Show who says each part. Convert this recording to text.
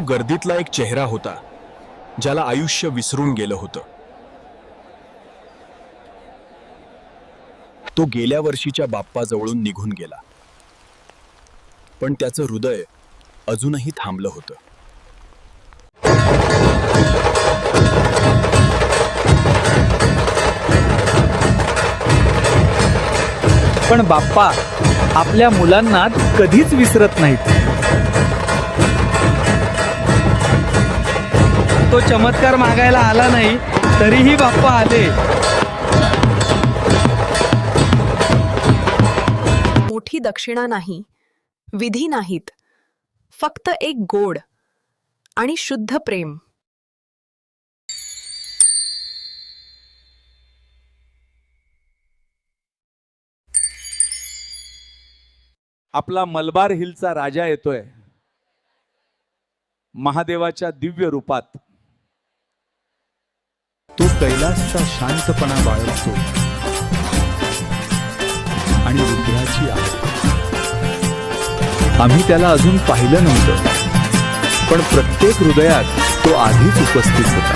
Speaker 1: तो गर्दीतला एक चेहरा होता ज्याला आयुष्य विसरून गेलं होतं. तो गेल्या वर्षीच्या बाप्पाजवळून निघून गेला. पण त्याचं हृदय अजूनही थांबलं होतं.
Speaker 2: पण बाप्पा आपल्या मुलांना कधीच विसरत नाहीत. तो चमत्कार मागायला आला नाही तरीही बाप्पा आले.
Speaker 3: मोठी दक्षिणा नाही विधी नाहीत फक्त एक गोड आणि शुद्ध प्रेम.
Speaker 4: आपला मलबार हिलचा राजा येतोय. महादेवाच्या दिव्य रूपात.
Speaker 2: कैलासचा शांतपणा बाळगतो. आणि रुद्राची आहे आम्ही त्याला अजून पाहिलं नव्हतं पण प्रत्येक हृदयात तो आधीच उपस्थित होता.